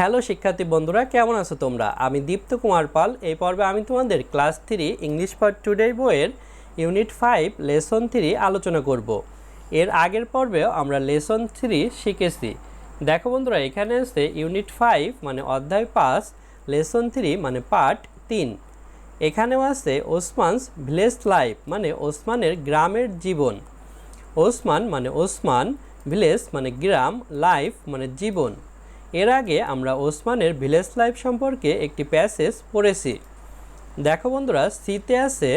Hello শিক্ষার্থী বন্ধুরা, কেমন আছো তোমরা? আমি দীপ্ত কুমার পাল। এই পর্বে আমি তোমাদের class three English for today বইয়ের ইউনিট ফাইভ, লেসন থ্রি আলোচনা করব। এর আগের পর্বেও আমরা লেসন থ্রি শিখেছি। দেখো বন্ধুরা, এখানে আছে ইউনিট ফাইভ মানে অধ্যায় পাঁচ, লেসন থ্রি মানে পার্ট তিন। এখানেও আছে ওসমানস ভিলেজ লাইফ মানে ওসমানের গ্রামের জীবন। ওসমান মানে ওসমান, ভিলেজ মানে গ্রাম, লাইফ মানে জীবন। এর আগে আমরা ওসমানের ভিলেজ লাইফ সম্পর্কে একটি প্যাসেজ পড়েছি। দেখো বন্ধুরা, সিতে আছে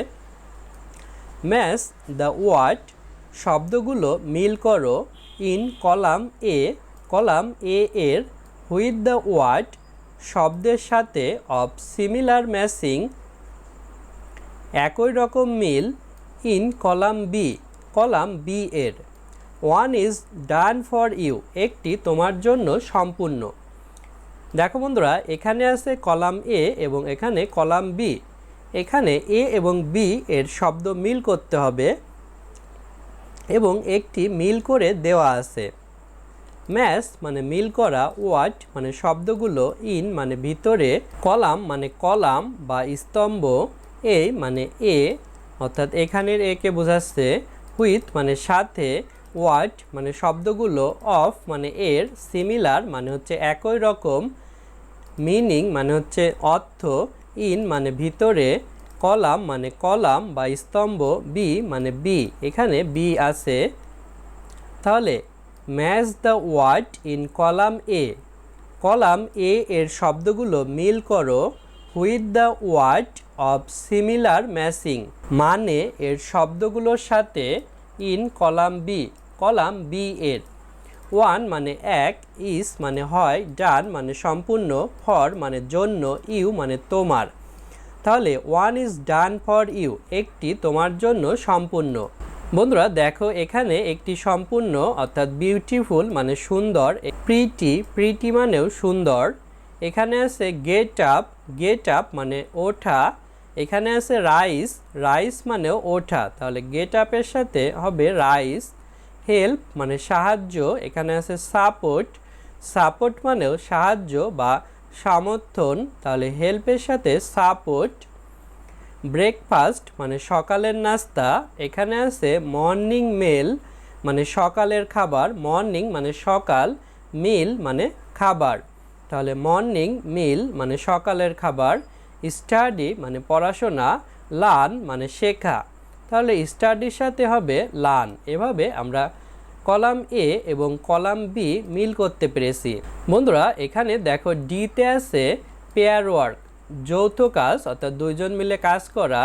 ম্যাচ দ্য ওয়ার্ড শব্দগুলো মিল করো, in column A column A এর হুইথ দ্য ওয়ার্ড শব্দের সাথে অফ সিমিলার ম্যাচিং, একই রকম মিল, in column B column B এর। One is done for you একটি তোমার জন্য সম্পূর্ণ। দেখো বন্ধুরা, এখানে আছে কলাম এ এবং এখানে কলাম বি এখানে এ এবং বি এর শব্দ মিল করতে হবে এবং একটি মিল করে দেওয়া আছে। ম্যাচ মানে মিল করা ওয়াট মানে শব্দগুলো ইন মানে ভিতরে, কলাম মানে কলাম বা স্তম্ভ এ মানে এ অর্থাৎ এখানের একে বোঝাচ্ছে হুইথ মানে সাথে ওয়াট মানে শব্দগুলো অফ মানে এর, সিমিলার মানে হচ্ছে একই রকম, মিনিং মানে হচ্ছে অর্থ, ইন মানে ভিতরে, কলাম মানে কলাম বা স্তম্ভ বি মানে বি এখানে বি আছে। তাহলে match the word in column A column A এর শব্দগুলো মিল করো with the word of similar matching মানে এর শব্দগুলোর সাথে in column B column B এর। ওয়ান মানে এক ইস মানে হয় ডান মানে সম্পূর্ণ ফর মানে জন্য ইউ মানে তোমার। তাহলে one is done for you একটি তোমার জন্য সম্পূর্ণ। বন্ধুরা, দেখো এখানে একটি সম্পূর্ণ, অর্থাৎ বিউটিফুল মানে সুন্দর প্রিটি প্রিটি মানেও সুন্দর। এখানে আছে গেট আপ গেট আপ মানে ওঠা। এখানে আছে রাইস রাইস মানেও ওঠা। তাহলে গেট আপের সাথে হবে রাইস হেল্প মানে সাহায্য, এখানে আছে সাপোর্ট। সাপোর্ট মানেও সাহায্য বা সমর্থন, তাহলে হেল্পের সাথে সাপোর্ট। ব্রেকফাস্ট মানে সকালের নাস্তা, এখানে আছে মর্নিং মেল মানে সকালের খাবার। মর্নিং মানে সকাল, মিল মানে খাবার। তাহলে মর্নিং মিল মানে সকালের খাবার। স্টাডি মানে পড়াশোনা, লার্ন মানে শেখা। তাহলে স্টাডির সাথে হবে লান এভাবে আমরা কলাম এ এবং কলাম বি মিল করতে পেরেছি। বন্ধুরা, এখানে দেখো ডিতে আছে পেয়ার ওয়ার্ক যৌথ কাজ, অর্থাৎ দুইজন মিলে কাজ করা।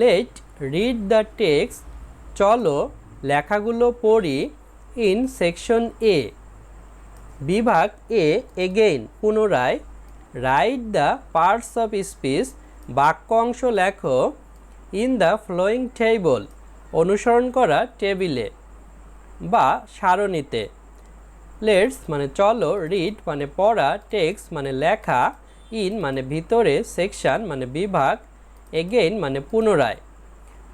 লেট রিড দ্য টেক্স চলো লেখাগুলো পড়ি ইন সেকশন এ বিভাগ এ এগেইন পুনরায় write the parts of speech বাক্য অংশ লেখো। ইন দ্য ফ্লোয়িং টেবল, অনুসরণ করা টেবিলে বা সারণীতে। লেটস মানে চলো, রিড মানে পড়া টেক্স মানে লেখা, ইন মানে ভিতরে, সেকশন মানে বিভাগ, এগেইন মানে পুনরায়।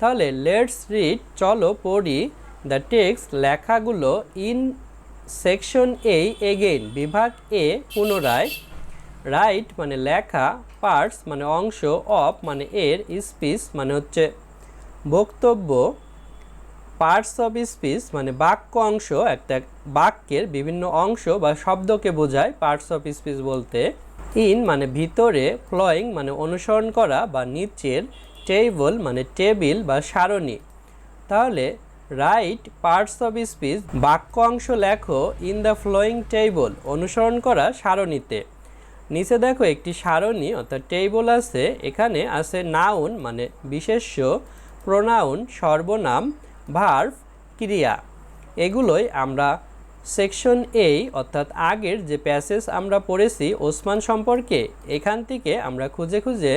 তাহলে লেটস রিড, চলো, পড়ি, দ্য টেক্স লেখাগুলো ইন সেকশন এ, এগেইন, বিভাগ এ, পুনরায়। রাইট মানে লেখা পার্টস মানে অংশ অফ মানে এর স্পিচ মানে হচ্ছে বক্তব্য পার্টস অফ স্পিচ মানে বাক্য অংশ, একটা বাক্যের বিভিন্ন অংশ বা শব্দকে বোঝায় পার্টস অফ স্পিচ বলতে। ইন মানে ভিতরে ফ্লোয়িং মানে অনুসরণ করা বা নিচের টেবল মানে টেবিল বা সারণী। তাহলে রাইট পার্টস অফ স্পিচ বাক্য অংশ লেখো ইন দ্য ফ্লোয়িং টেবল অনুসরণ করা সারণীতে। নিচে দেখো একটি সারণী, অর্থাৎ টেবল আছে। এখানে আছে নাউন মানে বিশেষ্য প্রোনাউন সর্বনাম ভার্ভ ক্রিয়া। এগুলোই আমরা সেকশন এ অর্থাৎ আগের যে প্যাসেজ আমরা পড়েছি ওসমান সম্পর্কে, এখান থেকে আমরা খুঁজে খুঁজে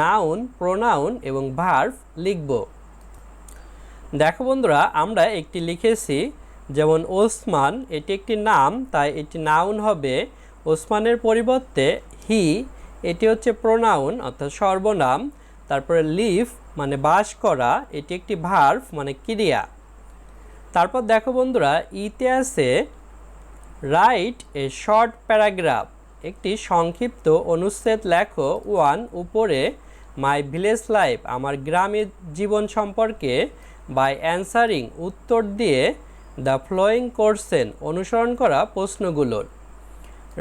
নাউন প্রোনাউন এবং ভার্ভ লিখব। দেখো বন্ধুরা, আমরা একটি লিখেছি, যেমন ওসমান, এটি একটি নাম, তাই এটি নাউন হবে। ওসমানের পরিবর্তে হি, এটি হচ্ছে প্রোনাউন অর্থাৎ সর্বনাম। তারপরে লিভ মানে বাস করা, এটি একটি ভার্ভ মানে ক্রিয়া। তারপর দেখো বন্ধুরা, ইতে আছে রাইট এ শর্ট প্যারাগ্রাফ একটি সংক্ষিপ্ত অনুচ্ছেদ লেখো ওয়ান উপরে মাই ভিলেজ লাইফ আমার গ্রামের জীবন সম্পর্কে বাই অ্যান্সারিং উত্তর দিয়ে দ্য ফ্লোয়িং কোর্সেন অনুসরণ করা প্রশ্নগুলোর।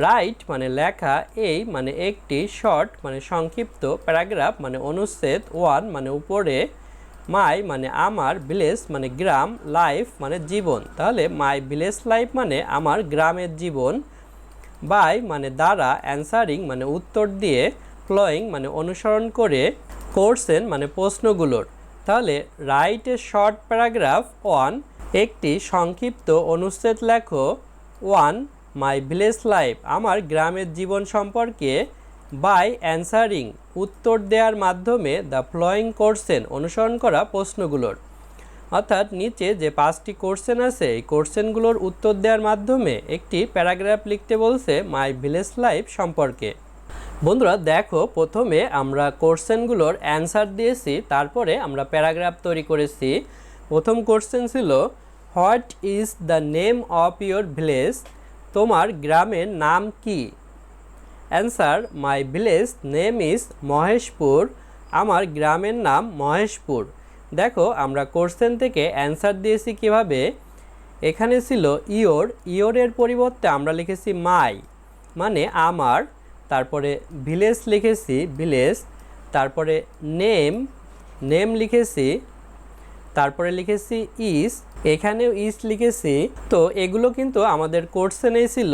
রাইট মানে লেখা, এই মানে একটি শর্ট মানে সংক্ষিপ্ত প্যারাগ্রাফ মানে অনুচ্ছেদ ওয়ান মানে উপরে মাই মানে আমার ভিলেজ মানে গ্রাম লাইফ মানে জীবন। তাহলে মাই ভিলেজ লাইফ মানে আমার গ্রামের জীবন। বাই মানে দ্বারা অ্যান্সারিং মানে উত্তর দিয়ে ফ্লোয়িং মানে অনুসরণ করে কোর্সেন মানে প্রশ্নগুলোর। তাহলে write a short paragraph one একটি সংক্ষিপ্ত অনুচ্ছেদ লেখো ওয়ান মাই ভিলেজ লাইফ আমার গ্রামের জীবন সম্পর্কে বাই অ্যান্সারিং উত্তর দেওয়ার মাধ্যমে দ্য ফ্লোয়িং কোর্সেন অনুসরণ করা প্রশ্নগুলোর। অর্থাৎ নিচে যে পাঁচটি কোর্সেন আছে, এই কোর্সেনগুলোর উত্তর দেওয়ার মাধ্যমে একটি প্যারাগ্রাফ লিখতে বলছে মাই ভিলেজ লাইফ সম্পর্কে। বন্ধুরা, দেখো, প্রথমে আমরা কোর্সেনগুলোর অ্যান্সার দিয়েছি, তারপরে আমরা প্যারাগ্রাফ তৈরি করেছি। প্রথম কোর্সেন ছিল, what is the name of your village? তোমার গ্রামের নাম কি? Answer my village name is Maheshpur আমার গ্রামের নাম মহেশপুর দেখো, আমরা কোশ্চেন থেকে অ্যান্সার দিয়েছি কীভাবে? এখানে ছিল ইয়োর ইয়োরের পরিবর্তে আমরা লিখেছি মাই মানে আমার, তারপরে ভিলেজ লিখেছি ভিলেজ তারপরে নেম নেম লিখেছি, তারপরে লিখেছি ইস এখানেও ইস্ট লিখেছি। তো এগুলো কিন্তু আমাদের কোর্সেনেই ছিল।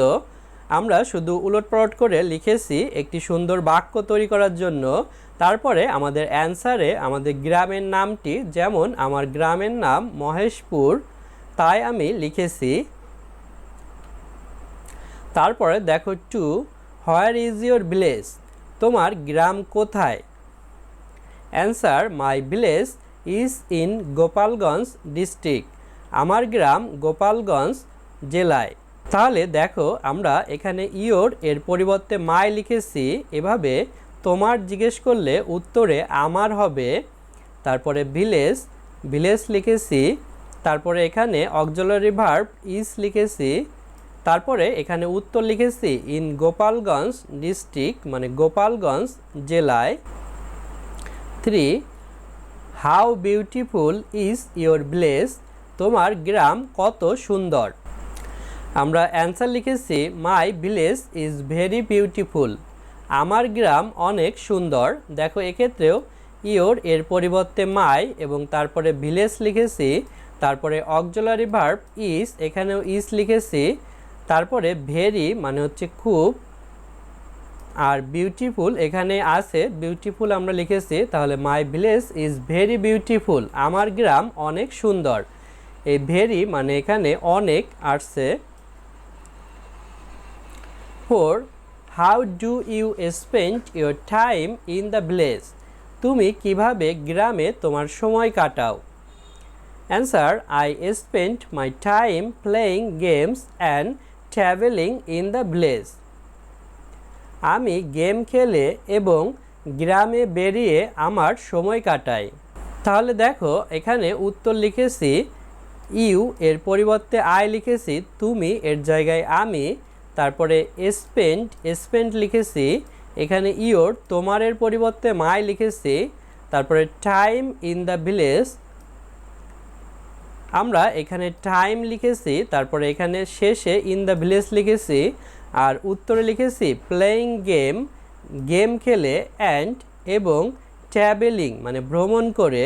আমরা শুধু উলটপালট করে লিখেছি একটি সুন্দর বাক্য তৈরি করার জন্য। তারপরে আমাদের অ্যান্সারে আমাদের গ্রামের নামটি, যেমন আমার গ্রামের নাম মহেশপুর, তাই আমি লিখেছি। তারপরে দেখো two where is your village তোমার গ্রাম কোথায়? Answer my village is in Gopalganj district আমার গ্রাম গোপালগঞ্জ জেলায়। তাহলে দেখো আমরা এখানে ইয়োর এর পরিবর্তে মাই লিখেছি, এভাবে তোমার জিজ্ঞেস করলে উত্তরে আমার হবে, তারপরে ভিলেজ ভিলেজ লিখেছি, তারপরে এখানে অক্সিলারি ভার্ব ইজ লিখেছি, তারপরে এখানে উত্তর লিখেছি ইন গোপালগঞ্জ ডিস্ট্রিক্ট মানে গোপালগঞ্জ জেলায়। Three, how beautiful is your village? তোমার গ্রাম কত সুন্দর? আমরা অ্যান্সার লিখেছি, my village is very beautiful. আমার গ্রাম অনেক সুন্দর। দেখো, এক্ষেত্রেও ইওর এর পরিবর্তে মাই এবং তারপরে ভিলেজ লিখেছি, তারপরে অক্সিলারি ভার্ব ইজ এখানেও ইজ লিখেছি, তারপরে ভেরি মানে হচ্ছে খুব, আর বিউটিফুল এখানে আছে, বিউটিফুল আমরা লিখেছি, তাহলে my village is very beautiful. আমার গ্রাম অনেক সুন্দর। এই ভেরি মানে এখানে অনেক আসছে। Four how do you spend your time in the village তুমি কীভাবে গ্রামে তোমার সময় কাটাও? Answer I spend my time playing games and travelling in the village আমি গেম খেলে এবং গ্রামে বেরিয়ে আমার সময় কাটাই। তাহলে দেখো, এখানে উত্তর লিখেছি ইউ এর পরিবর্তে আই লিখেছি, তুমি এর জায়গায় আমি, তারপরে স্পেন্ড স্পেন্ট লিখেছি, এখানে ইয়োর তোমারের পরিবর্তে মাই লিখেছি, তারপরে টাইম ইন দ্য ভিলেজ, আমরা এখানে টাইম লিখেছি, তারপরে এখানে শেষে ইন দ্য ভিলেজ লিখেছি, আর উত্তরে লিখেছি প্লেয়িং গেম গেম খেলে অ্যান্ড এবং ট্রাভেলিং মানে ভ্রমণ করে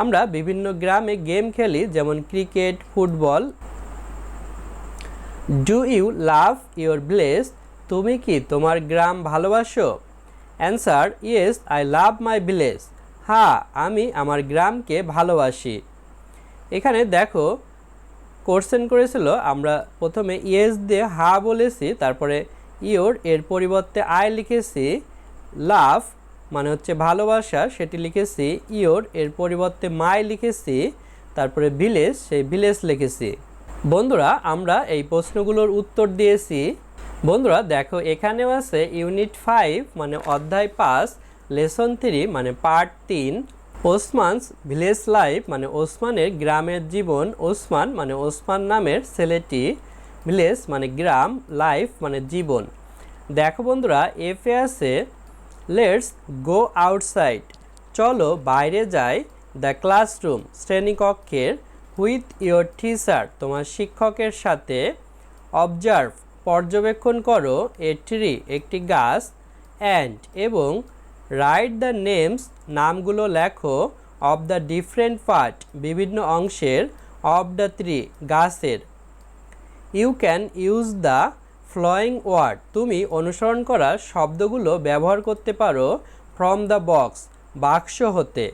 আমরা বিভিন্ন গ্রামে গেম খেলি, যেমন cricket, football. Do you love your village তুমি কি তোমার গ্রাম ভালোবাসো? Answer yes I love my village হ্যাঁ আমি আমার গ্রামকে ভালোবাসি। এখানে দেখো কোশ্চেন করেছিল, আমরা প্রথমে ইয়েস দিয়ে হা বলেছি, তারপরে ইয়োর এর পরিবর্তে আই লিখেছি লাভ মানে হচ্ছে ভালোবাসা, সেটি লিখেছি ইয়োর, এর পরিবর্তে মাই লিখেছি তারপরে ভিলেজ, সেই ভিলেজ লিখেছি বন্ধুরা, আমরা এই প্রশ্নগুলোর উত্তর দিয়েছি। বন্ধুরা, দেখো, এখানেও আছে ইউনিট ফাইভ মানে অধ্যায় পাঁচ, লেসন থ্রি মানে পার্ট তিন, ওসমানস ভিলেজ লাইফ মানে ওসমানের গ্রামের জীবন, ওসমান মানে ওসমান নামের ছেলেটি, ভিলেজ মানে গ্রাম, লাইফ মানে জীবন। দেখো বন্ধুরা, এফে আছে লেটস গো আউটসাইড চলো বাইরে যাই দ্য ক্লাসরুম শ্রেণীকক্ষের হুইথ ইয়োর টিচার তোমার শিক্ষকের সাথে। অবজার্ভ পর্যবেক্ষণ করো এ ট্রি একটি গাছ। অ্যান্ড এবং রাইট দ্য নেমস নামগুলো লেখো অব দ্য ডিফারেন্ট পার্ট বিভিন্ন অংশের অব দ্য ট্রি গাছের। You can use the following word. তুমি অনুসরণ করা শব্দগুলো ব্যবহার করতে পারো ফ্রম দ্য বক্স, বাক্স হতে।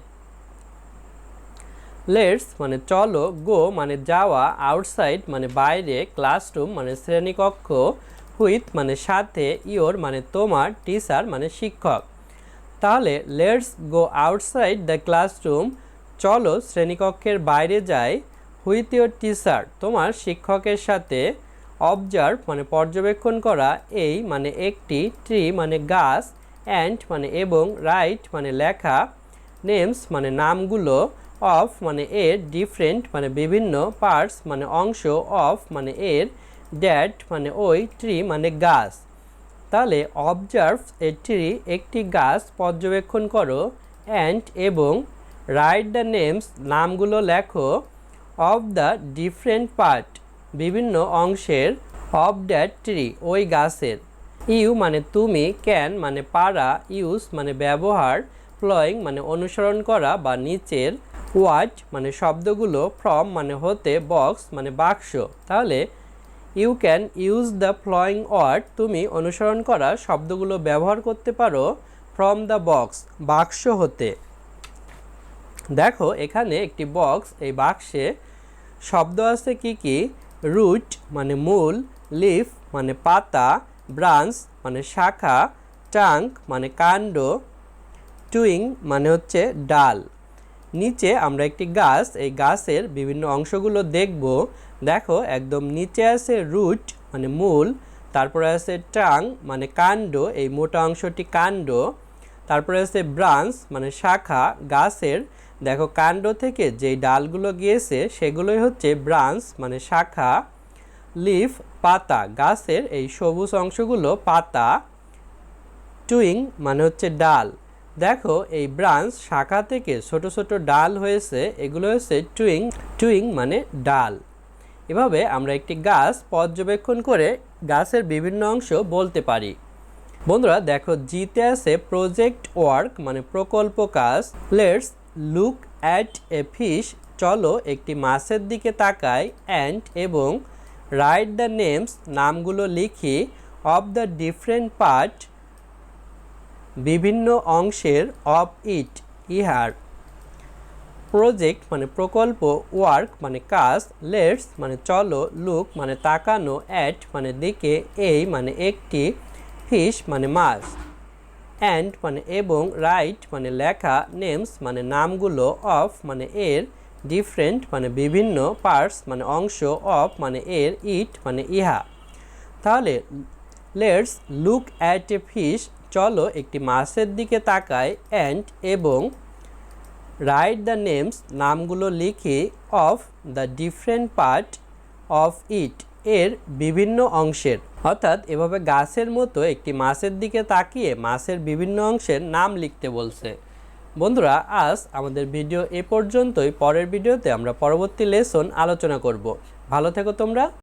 লেটস মানে চলো, গো মানে যাওয়া, আউটসাইড মানে বাইরে, ক্লাসরুম মানে শ্রেণীকক্ষ, হুইথ মানে সাথে ইওর মানে তোমার, টিচার মানে শিক্ষক। তাহলে let's go outside the classroom, চলো শ্রেণীকক্ষের বাইরে যাই, হুইথ ইওর টিচার, তোমার শিক্ষকের সাথে অবজার্ভ মানে পর্যবেক্ষণ করা, এই মানে একটি ট্রি মানে গাছ অ্যান্ড মানে এবং রাইট মানে লেখা নেমস মানে নামগুলো অফ মানে এর ডিফারেন্ট মানে বিভিন্ন পার্টস মানে অংশ অফ মানে এর ড্যাট মানে ওই ট্রি মানে গাছ। তাহলে অবজার্ভ এ ট্রি একটি গাছ পর্যবেক্ষণ করো অ্যান্ড এবং রাইট দ্য নেমস নামগুলো লেখো অফ দ্য ডিফারেন্ট পার্ট বিভিন্ন অংশের অফ দ্যাট ট্রি ওই গাছের। ইউ মানে তুমি ক্যান মানে পারা ইউজ মানে ব্যবহার প্লয়িং মানে অনুসরণ করা বা নিচের ওয়াট মানে শব্দগুলো ফ্রম মানে হতে বক্স মানে বাক্স। তাহলে you can use the following word তুমি অনুসরণ করা শব্দগুলো ব্যবহার করতে পারো ফ্রম দ্য বক্স বাক্স হতে। দেখো, এখানে একটি বক্স এই বাক্সে শব্দ আছে কি কি? রুট মানে মূল লিফ মানে পাতা ব্রাঞ্চ মানে শাখা টাঙ্ক মানে কাণ্ড টুইং মানে হচ্ছে ডাল। নিচে আমরা একটি গাছ, এই গাছের বিভিন্ন অংশগুলো দেখব। দেখো, একদম নিচে আছে রুট মানে মূল, তারপরে আছে টাং মানে কাণ্ড, এই মোটা অংশটি কাণ্ড, তারপরে আছে ব্রাঞ্চ মানে শাখা, গাছের দেখো কাণ্ড থেকে যেই ডালগুলো গিয়েছে সেগুলোই হচ্ছে ব্রাঞ্চ মানে শাখা, লিফ, পাতা। গাছের এই সবুজ অংশগুলো পাতা, টুইং মানে হচ্ছে ডাল। দেখো এই ব্রাঞ্চ শাখা থেকে ছোট ছোট ডাল হয়েছে, এগুলো হচ্ছে টুইং টুইং মানে ডাল। এভাবে আমরা একটি গাছ পর্যবেক্ষণ করে গাছের বিভিন্ন অংশ বলতে পারি। বন্ধুরা, দেখো জিতে আছে প্রজেক্ট ওয়ার্ক মানে প্রকল্প কাজ। Let's look at a fish চলো একটি মাছের দিকে তাকাই অ্যান্ড এবং রাইট দ্য নেমস নামগুলো লিখি অফ দ্য ডিফারেন্ট পার্ট বিভিন্ন অংশের অফ ইট ইহার। প্রজেক্ট মানে প্রকল্প ওয়ার্ক মানে কাজ লেটস মানে চলো লুক মানে তাকানো অ্যাট মানে দিকে, এই মানে একটি ফিশ মানে মাছ। অ্যান্ড মানে এবং রাইট মানে লেখা নেমস মানে নামগুলো অফ মানে এর ডিফারেন্ট মানে বিভিন্ন পার্টস মানে অংশ অফ মানে এর ইট মানে ইহা। তাহলে let's look at a fish চলো একটি মাছের দিকে তাকাই অ্যান্ড এবং রাইট দ্য নেমস নামগুলো লিখি of the different part of it এর বিভিন্ন অংশের। অর্থাৎ এভাবে গাছের মতো একটি মাছের দিকে তাকিয়ে মাছের বিভিন্ন অংশের নাম লিখতে বলছে। বন্ধুরা, আজ আমাদের ভিডিও এ পর্যন্তই। পরের ভিডিওতে আমরা পরবর্তী লেসন আলোচনা করব। ভালো থেকো তোমরা।